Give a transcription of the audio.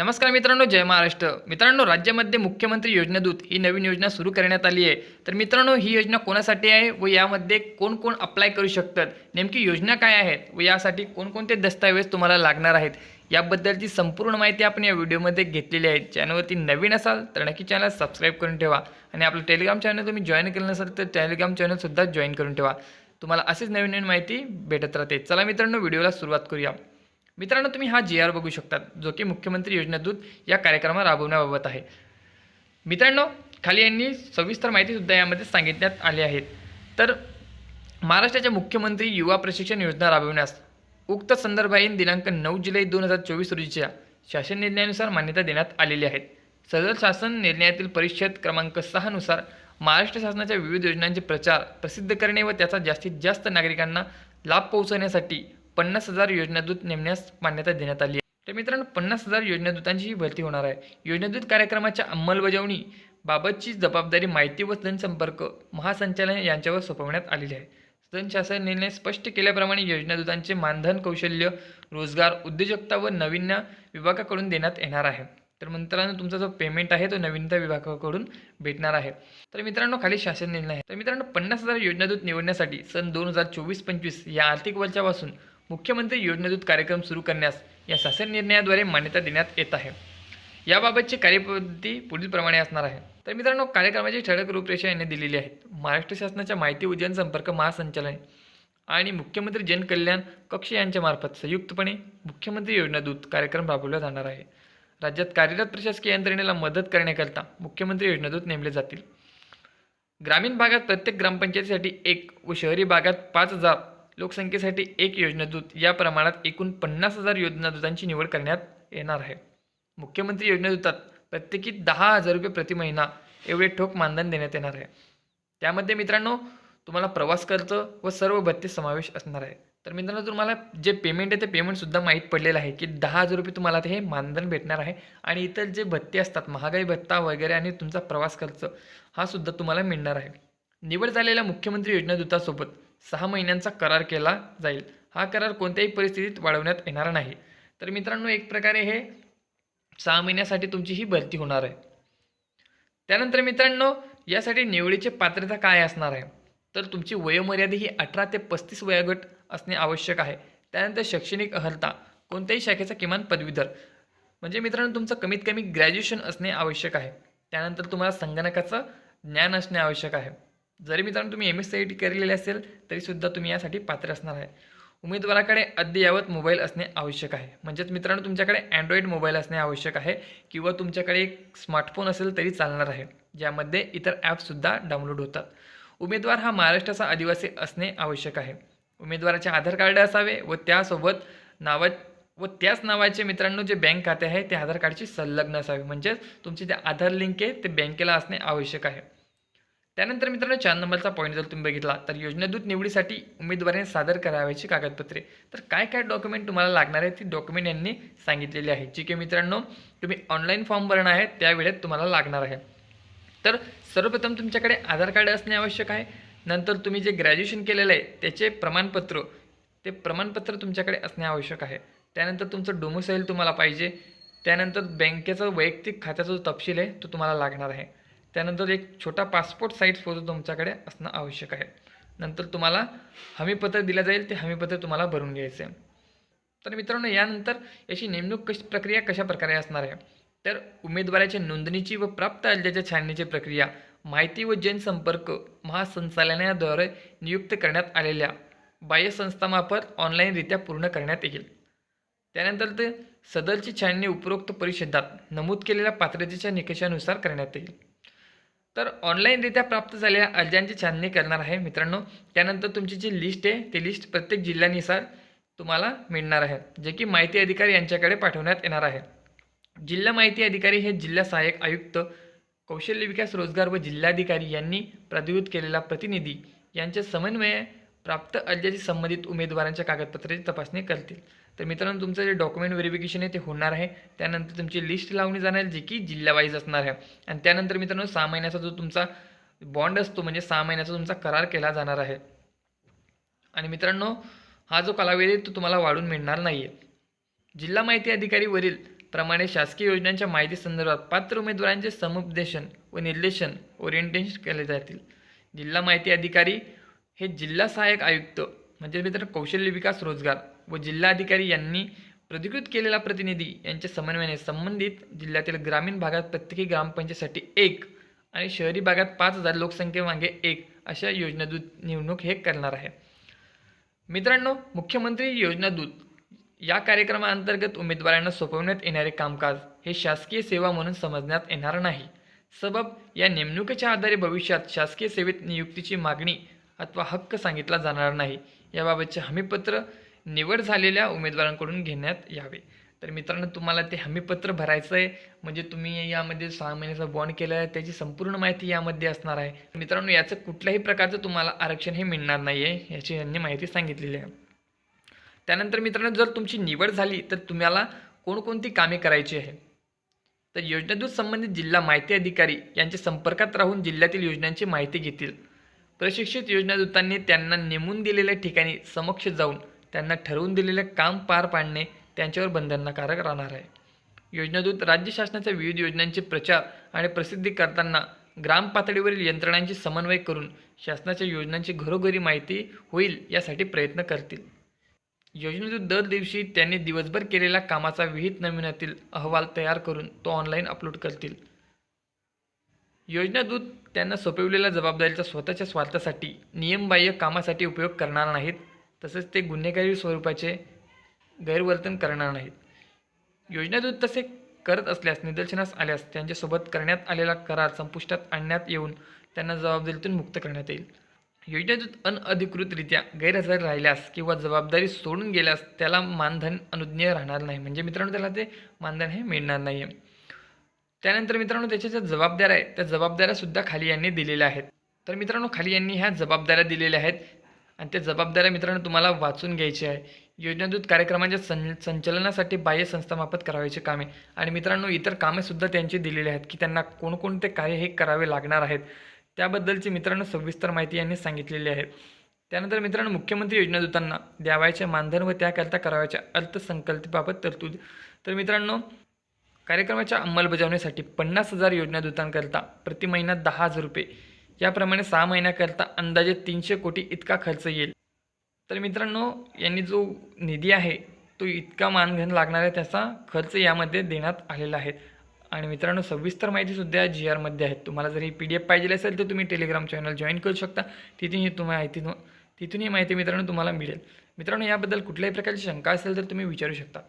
नमस्कार मित्रांनो जय महाराष्ट्र. मित्रांनो राज्यामध्ये मुख्यमंत्री योजनादूत ही नवीन योजना सुरू करण्यात आली आहे. तर मित्रांनो ही योजना कोणासाठी आहे व यामध्ये कोण कोण अप्लाय करू शकतात? नेमकी योजना काय आहेत व यासाठी कोणकोणते दस्तावेज तुम्हाला लागणार आहेत? याबद्दलची संपूर्ण माहिती आपण या व्हिडिओमध्ये घेतलेली आहे. चॅनलवरती नवीन असाल तर नक्की चॅनल सबस्क्राईब करून ठेवा आणि आपलं टेलिग्राम चॅनल तुम्ही जॉईन केलं नसाल तर टेलिग्राम चॅनलसुद्धा जॉईन करून ठेवा. तुम्हाला अशीच नवीन नवीन माहिती भेटत राहते. चला मित्रांनो व्हिडिओला सुरुवात करूया. मित्रांनो तुम्ही हा जी आर बघू शकतात जो की मुख्यमंत्री योजनादूत या कार्यक्रमात राबवण्याबाबत आहे. मित्रांनो खाली यांनी सविस्तर माहितीसुद्धा यामध्ये सांगितण्यात आली आहेत. तर महाराष्ट्राच्या मुख्यमंत्री युवा प्रशिक्षण योजना राबविण्यास उक्त संदर्भाईन दिनांक नऊ जुलै दोन हजार चोवीस रोजीच्या शासन निर्णयानुसार मान्यता देण्यात आलेली आहे सदर शासन निर्णयातील परिच्छेद क्रमांक सहानुसार महाराष्ट्र शासनाच्या विविध योजनांचे प्रचार प्रसिद्ध करणे व त्याचा जास्तीत जास्त नागरिकांना लाभ पोहोचवण्यासाठी पन्नास हजार योजनादूत नेमण्यास मान्यता देण्यात आली आहे. तर मित्रांनो पन्नास हजार योजनादूतांची ही भरती होणार आहे. योजनादूत कार्यक्रमाच्या अंमलबजावणी बाबतची जबाबदारी माहिती व जनसंपर्क महासंचालन यांच्यावर सोपवण्यात आलेली आहे. सन शासन निर्णय स्पष्ट केल्याप्रमाणे योजनादूतांचे मानधन कौशल्य रोजगार उद्योजकता व नवीन्य विभागाकडून देण्यात येणार आहे. तर मित्रांनो तुमचा जो पेमेंट आहे तो नवीनता विभागाकडून भेटणार आहे. तर मित्रांनो खाली शासन निर्णय आहे. तर मित्रांनो पन्नास हजार योजनादूत निवडण्यासाठी सन दोन हजार चोवीस पंचवीस या आर्थिक वर्षापासून मुख्यमंत्री योजनादूत कार्यक्रम सुरू करण्यास या शासन निर्णयाद्वारे मान्यता देण्यात येत आहे. याबाबतची कार्यपद्धती पुढीलप्रमाणे असणार आहे. तर मित्रांनो कार्यक्रमाची ठळक रूपरेषा यांनी दिलेली आहेत. महाराष्ट्र शासनाच्या माहिती व जनसंपर्क महासंचालन आणि मुख्यमंत्री जनकल्याण कक्ष यांच्यामार्फत संयुक्तपणे मुख्यमंत्री योजनादूत कार्यक्रम राबवला जाणार आहे. राज्यात कार्यरत प्रशासकीय यंत्रणेला मदत करण्याकरता मुख्यमंत्री योजनादूत नेमले जातील. ग्रामीण भागात प्रत्येक ग्रामपंचायतीसाठी एक व शहरी भागात पाच हजार लोकसंख्येसाठी एक योजनादूत या प्रमाणात एकूण पन्नास हजार योजनादूतांची निवड करण्यात येणार आहे. मुख्यमंत्री योजनादूतात प्रत्येकी दहा हजार रुपये प्रति महिना एवढे ठोक मानधन देण्यात येणार आहे. त्यामध्ये मित्रांनो तुम्हाला प्रवास खर्च व सर्व भत्ते समावेश असणार आहे. तर मित्रांनो तुम्हाला जे पेमेंट आहे ते पेमेंटसुद्धा माहीत पडलेलं आहे की दहा हजार रुपये तुम्हाला ते हे मानधन भेटणार आहे आणि इतर जे भत्ते असतात महागाई भत्ता वगैरे आणि तुमचा प्रवास खर्च हा सुद्धा तुम्हाला मिळणार आहे. निवड झालेल्या मुख्यमंत्री योजनादूतासोबत सहा महिन्यांचा करार केला जाईल. हा करार कोणत्याही परिस्थितीत वाढवण्यात येणार नाही. तर मित्रांनो एक प्रकारे हे सहा महिन्यासाठी तुमची ही भरती होणार आहे. त्यानंतर मित्रांनो यासाठी निवडीची पात्रता काय असणार आहे? तर तुमची वयोमर्यादा ही अठरा ते पस्तीस वयोगट असणे आवश्यक आहे. त्यानंतर शैक्षणिक अर्हता कोणत्याही शाखेचा किमान पदवीधर. म्हणजे मित्रांनो तुमचं कमीत कमी ग्रॅज्युएशन असणे आवश्यक आहे. त्यानंतर तुम्हाला संगणकाचं ज्ञान असणे आवश्यक आहे. जरी मित्रांनो तुम्ही M S C I T केलेले असेल तरीसुद्धा तुम्ही यासाठी पात्र असणार आहे. उमेदवाराकडे अद्ययावत मोबाईल असणे आवश्यक आहे. म्हणजेच मित्रांनो तुमच्याकडे अँड्रॉईड मोबाईल असणे आवश्यक आहे किंवा तुमच्याकडे एक स्मार्टफोन असेल तरी चालणार आहे ज्यामध्ये इतर ॲप्ससुद्धा डाउनलोड होतात. उमेदवार हा महाराष्ट्राचा आदिवासी असणे आवश्यक आहे. उमेदवाराचे आधार कार्ड असावे व त्यासोबत नावा व त्याच नावाचे मित्रांनो जे बँक खाते आहे ते आधार कार्डशी संलग्न असावे. म्हणजेच तुमचे जे आधार लिंक आहे ते बँकेला असणे आवश्यक आहे. त्यानंतर मित्रांनो चार नंबरचा पॉईंट जर तुम्ही बघितला तर योजनादूत निवडीसाठी उमेदवाराने सादर करावयाची कागदपत्रे. तर काय काय डॉक्युमेंट तुम्हाला लागणार आहे ती डॉक्युमेंट यांनी सांगितलेली आहे. जी की मित्रांनो तुम्ही ऑनलाईन फॉर्म भरणार आहे त्यावेळेत तुम्हाला लागणार आहे. तर सर्वप्रथम तुमच्याकडे आधार कार्ड असणे आवश्यक आहे. नंतर तुम्ही जे ग्रॅज्युएशन केलेलं आहे त्याचे प्रमाणपत्र ते प्रमाणपत्र तुमच्याकडे असणे आवश्यक आहे. त्यानंतर तुमचं डोमोसाईल तुम्हाला पाहिजे. त्यानंतर बँकेचा वैयक्तिक खात्याचा जो तपशील आहे तो तुम्हाला लागणार आहे. त्यानंतर एक छोटा पासपोर्ट साईज फोटो तुमच्याकडे असणं आवश्यक आहे. नंतर तुम्हाला हमीपत्र दिलं जाईल ते हमीपत्र तुम्हाला भरून घ्यायचं आहे तर मित्रांनो यानंतर याची नेमणूक कशी प्रक्रिया कशा प्रकारे असणार आहे? तर उमेदवाराच्या नोंदणीची व प्राप्त अर्जाच्या छाननीची प्रक्रिया माहिती व जनसंपर्क महासंचालनाद्वारे नियुक्त करण्यात आलेल्या बाह्य संस्थामार्फत ऑनलाईनरित्या पूर्ण करण्यात येईल. त्यानंतर ते सदरची छाननी उपरोक्त परिषदात नमूद केलेल्या पात्रतेच्या निकषानुसार करण्यात येईल. तर ऑनलाईनरित्या प्राप्त झालेल्या अर्जांची छाननी करणार आहे मित्रांनो. त्यानंतर तुमची जी लिस्ट आहे ती लिस्ट प्रत्येक जिल्ह्यानुसार तुम्हाला मिळणार आहे जे की माहिती अधिकारी यांच्याकडे पाठवण्यात येणार आहे. जिल्हा माहिती अधिकारी हे जिल्हा सहाय्यक आयुक्त कौशल्य विकास रोजगार व जिल्हाधिकारी यांनी प्राधिकृत केलेला प्रतिनिधी यांच्या समन्वये प्राप्त अर्जाशी संबंधित उमेदवारांच्या कागदपत्राची तपासणी करतील. तर मित्रांनो तुमचं जे डॉक्युमेंट व्हेरिफिकेशन आहे ते होणार आहे. त्यानंतर तुमची लिस्ट लावली जाणार जी की जिल्हावाईज असणार आहे. आणि त्यानंतर मित्रांनो सहा महिन्याचा जो तुमचा बॉन्ड असतो म्हणजे सहा महिन्याचा तुमचा करार केला जाणार आहे. आणि मित्रांनो हा जो कालावधी आहे तो तुम्हाला वाढून मिळणार नाही आहे जिल्हा माहिती अधिकारीवरील प्रमाणे शासकीय योजनांच्या माहिती संदर्भात पात्र उमेदवारांचे समुपदेशन व निर्देशन ओरिएंटेशन केले जातील. जिल्हा माहिती अधिकारी हे जिल्हा सहाय्यक आयुक्त म्हणजे मित्र कौशल्य विकास रोजगार व जिल्हाधिकारी यांनी प्राधिकृत केलेला प्रतिनिधी यांच्या समन्वयाने संबंधित जिल्ह्यातील ग्रामीण भागात प्रत्येकी ग्रामपंचायतीसाठी एक आणि शहरी भागात पाच हजार लोकसंख्येमागे एक अशा योजनादूत निवडणूक हे करणार आहे. मित्रांनो मुख्यमंत्री योजनादूत या कार्यक्रमाअंतर्गत उमेदवारांना सोपवण्यात येणारे कामकाज हे शासकीय सेवा म्हणून समजण्यात येणार नाही. सबब या नेमणुकीच्या आधारे भविष्यात शासकीय सेवेत नियुक्तीची मागणी अथवा हक्क सांगितला जाणार नाही. याबाबतचे हमीपत्र निवड झालेल्या उमेदवारांकडून घेण्यात यावे. तर मित्रांनो तुम्हाला ते हमीपत्र भरायचं आहे म्हणजे तुम्ही यामध्ये सहा महिन्याचा बॉन्ड केला आहे त्याची संपूर्ण माहिती यामध्ये असणार आहे. मित्रांनो याचं कुठल्याही प्रकारचं तुम्हाला आरक्षण हे मिळणार नाही आहे याची यांनी माहिती सांगितलेली आहे. त्यानंतर मित्रांनो जर तुमची निवड झाली तर तुम्हाला कोणकोणती कामे करायची आहे तर योजनेतून संबंधित जिल्हा माहिती अधिकारी यांच्या संपर्कात राहून जिल्ह्यातील योजनांची माहिती घेतील. प्रशिक्षित योजनादूतांनी त्यांना नेमून दिलेल्या ठिकाणी समक्ष जाऊन त्यांना ठरवून दिलेले काम पार पाडणे त्यांच्यावर बंधनकारक राहणार आहे. योजनादूत राज्य शासनाच्या विविध योजनांचे प्रचार आणि प्रसिद्धी करताना ग्रामपातळीवरील यंत्रणांचे यंत्रणांची समन्वय करून शासनाच्या योजनांची घरोघरी माहिती होईल यासाठी प्रयत्न करतील. योजनेतून दर दिवशी त्यांनी दिवसभर केलेल्या कामाचा विहित नमुन्यातील अहवाल तयार करून तो ऑनलाईन अपलोड करतील. योजनादूत त्यांना सोपविलेल्या जबाबदारीचा स्वतःच्या स्वार्थासाठी नियमबाह्य कामासाठी उपयोग करणार नाहीत तसेच ते गुन्हेगारी स्वरूपाचे गैरवर्तन करणार नाहीत. योजनादूत तसे करत असल्यास निदर्शनास आल्यास त्यांच्यासोबत करण्यात आलेला करार संपुष्टात आणण्यात येऊन त्यांना जबाबदारीतून मुक्त करण्यात येईल. योजनेतून अनधिकृतरित्या गैरहजर राहिल्यास किंवा जबाबदारी सोडून गेल्यास त्याला मानधन अनुज्ञेय राहणार नाही. म्हणजे मित्रांनो त्याला ते मानधन हे मिळणार नाही आहे त्यानंतर मित्रांनो त्याच्या ज्या जबाबदाऱ्या आहेत त्या जबाबदाऱ्यासुद्धा खाली यांनी दिलेल्या आहेत. तर मित्रांनो खाली यांनी ह्या जबाबदाऱ्या दिलेल्या आहेत. आणि त्या जबाबदाऱ्या मित्रांनो तुम्हाला वाचून घ्यायची आहे. योजनादूत कार्यक्रमांच्या सं संचलनासाठी बाह्य संस्थामार्फत करावयाची कामे. आणि मित्रांनो इतर कामेसुद्धा त्यांची दिलेली आहेत की त्यांना कोणकोणते कार्य हे करावे लागणार आहेत. त्याबद्दलची मित्रांनो सविस्तर माहिती यांनी सांगितलेली आहे. त्यानंतर मित्रांनो मुख्यमंत्री योजनादूतांना द्यावायचे मानधन व त्याकरिता करावयाच्या अर्थसंकल्पाबाबत तरतूद. तर मित्रांनो कार्यक्रमाच्या अंमलबजावणीसाठी पन्नास हजार योजनादूतांकरता प्रति महिना दहा हजार रुपये. याप्रमाणे सहा महिन्याकरता अंदाजे तीनशे कोटी इतका खर्च येईल. तर मित्रांनो यांनी जो निधी आहे तो इतका मानधन लागणार आहे त्याचा खर्च यामध्ये देण्यात आलेला आहे. आणि मित्रांनो सविस्तर माहितीसुद्धा जी आरमध्ये आहेत तुम्हाला जर ही पी डी एफ पाहिजे असेल तर तुम्ही टेलिग्राम चॅनल जॉईन करू शकता. तिथून ही तुम्हाला माहिती तिथून ही माहिती मित्रांनो तुम्हाला मिळेल. मित्रांनो याबद्दल कुठल्याही प्रकारची शंका असेल तर तुम्ही विचारू शकता.